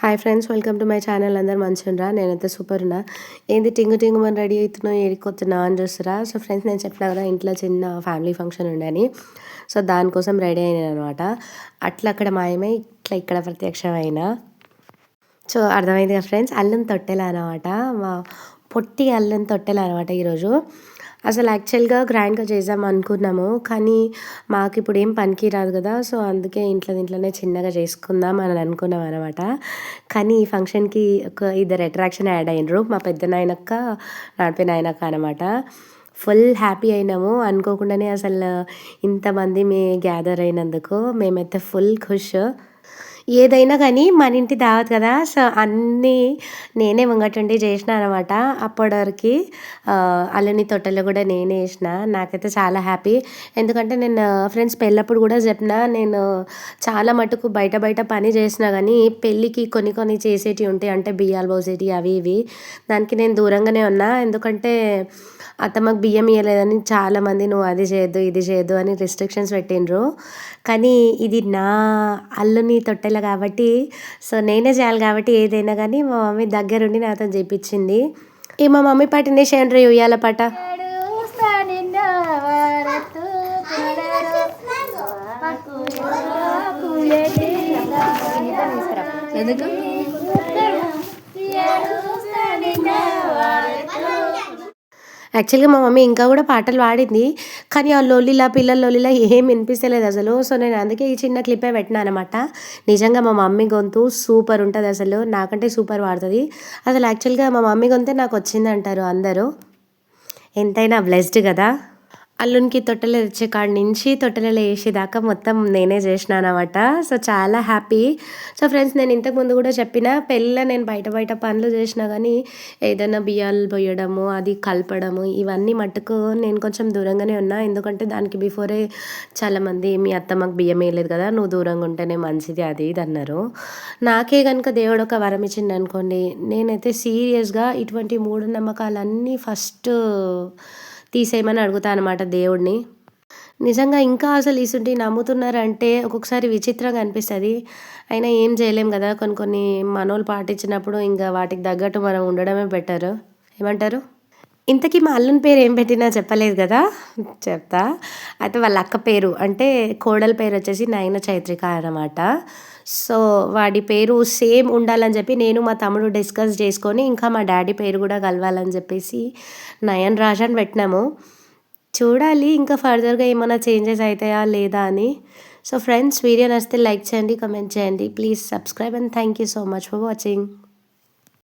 Hi friends welcome to my channel అందరు మంచిగా నేనైతే సూపర్ ఉన్నా. ఏంది టింగు టింగు మనం రెడీ అవుతున్నావు? ఏడికొస్తున్నా అని చూస్తారా? సో ఫ్రెండ్స్ నేను చెప్పిన కదా ఇంట్లో చిన్న ఫ్యామిలీ ఫంక్షన్ ఉండని సో దానికోసం రెడీ అయినాను అనమాట అట్లా అక్కడ మాయమై ఇట్లా ఇక్కడ ప్రత్యక్షమైన. సో అర్థమైంది కదా ఫ్రెండ్స్ అల్లం తొట్టెలు అనమాట మా పొట్టి అల్లం తొట్టెలు అనమాట ఈరోజు. అసలు యాక్చువల్గా గ్రాండ్గా చేద్దాం అనుకున్నాము. కానీ మాకు ఇప్పుడు ఏం పనికి రాదు కదా. సో అందుకే ఇంట్లో ఇంట్లోనే చిన్నగా చేసుకుందాం అని అనుకున్నాం అనమాట కానీ ఈ ఫంక్షన్కి ఒక ఇద్దరు అట్రాక్షన్ యాడ్ అయినరు. మా పెద్ద నాయనక్క నడిపే నాయనక్క అనమాట ఫుల్ హ్యాపీ అయినాము. అనుకోకుండానే అసలు ఇంతమంది మే గ్యాదర్ అయినందుకు మేమైతే ఫుల్ ఖుష్. ఏదైనా కానీ మన ఇంటి దావత్ కదా. సో అన్నీ నేనే ముంగటుండి చేసిన అనమాట. అప్పటివరకు అల్లుని తొట్టెలు కూడా నేనే వేసిన నాకైతే చాలా హ్యాపీ. ఎందుకంటే నేను ఫ్రెండ్స్ పెళ్ళప్పుడు కూడా చెప్పిన నేను చాలా మటుకు బయట బయట పని చేసినా కానీ పెళ్ళికి కొన్ని కొన్ని చేసేటివి ఉంటాయి. అంటే బియ్యాలు పోసేటివి అవి ఇవి. దానికి నేను దూరంగానే ఉన్నా. ఎందుకంటే అత్తమ్మకు బియ్యం ఇవ్వలేదని చాలామంది నువ్వు అది చేయొద్దు ఇది చేయొద్దు అని రిస్ట్రిక్షన్స్ పెట్టిండ్రు. కానీ ఇది నా అల్లుని తొట్టెల కాబట్టి. సో నేనే చేయాలి కాబట్టి ఏదైనా కానీ మా మమ్మీ దగ్గరుండి నాతో చేయించింది ఈ మా మమ్మీ పాటినే షేండ్రి ఉయ్యాల పాట. ఎందుకు? యాక్చువల్గా మా మమ్మీ ఇంకా కూడా పాటలు పాడింది. కానీ ఆ లొల్లిలా పిల్లల లొల్లిలా ఏం వినిపిస్తలేదు అసలు. సో నేను అందుకే ఈ చిన్న క్లిప్పే పెట్టినా అనమాట నిజంగా మా మమ్మీ గొంతు సూపర్ ఉంటుంది అసలు. నాకంటే సూపర్ పాడుతుంది. అసలు యాక్చువల్గా మా మమ్మీ గొంతే నాకు వచ్చింది అంటారు అందరూ. ఎంతైనా బ్లెస్డ్ కదా. అల్లునికి తొట్టెలు తెచ్చే కాడి నుంచి తొట్టెలలో వేసేదాకా మొత్తం నేనే చేసినాను అనమాట సో చాలా హ్యాపీ. సో ఫ్రెండ్స్ నేను ఇంతకు ముందు కూడా చెప్పిన పెళ్ళ నేను బయట బయట పనులు చేసినా కానీ ఏదైనా బియ్యాలు పోయడము అది కలపడము ఇవన్నీ మట్టుకు నేను కొంచెం దూరంగానే ఉన్నా. ఎందుకంటే దానికి బిఫోరే చాలామంది మీ అత్తమ్మకు బియ్యం వేయలేదు కదా నువ్వు దూరంగా ఉంటేనే మంచిది అది ఇది అన్నారు. నాకే కనుక దేవుడు ఒక వరం ఇచ్చింది అనుకోండి నేనైతే సీరియస్గా ఇటువంటి మూఢనమ్మకాలన్నీ ఫస్ట్ తీసేయమని అడుగుతా అనమాట దేవుడిని నిజంగా ఇంకా అసలు ఇసుంటి నమ్ముతున్నారంటే ఒక్కొక్కసారి విచిత్రంగా అనిపిస్తుంది. అయినా ఏం చేయలేం కదా కొన్ని కొన్ని మనోళ్ళు పాటించినప్పుడు ఇంకా వాటికి తగ్గట్టు మనం ఉండడమే బెటర్. ఏమంటారు? ఇంతకీ మా అల్లుని పేరు ఏం పెట్టినా చెప్పలేదు కదా? చెప్తా. అయితే వాళ్ళ అక్క పేరు అంటే కోడల పేరు వచ్చేసి నయన చైత్రిక అనమాట సో వాడి పేరు సేమ్ ఉండాలని చెప్పి నేను మా తమ్ముడు డిస్కస్ చేసుకొని ఇంకా మా డాడీ పేరు కూడా కలవాలని చెప్పేసి నయన్ రాజ్ అని పెట్టినాము. చూడాలి ఇంకా ఫర్దర్గా ఏమైనా చేంజెస్ అవుతాయా లేదా అని. సో ఫ్రెండ్స్ వీడియో నచ్చితే లైక్ చేయండి కమెంట్ చేయండి. Please subscribe and thank you so much for watching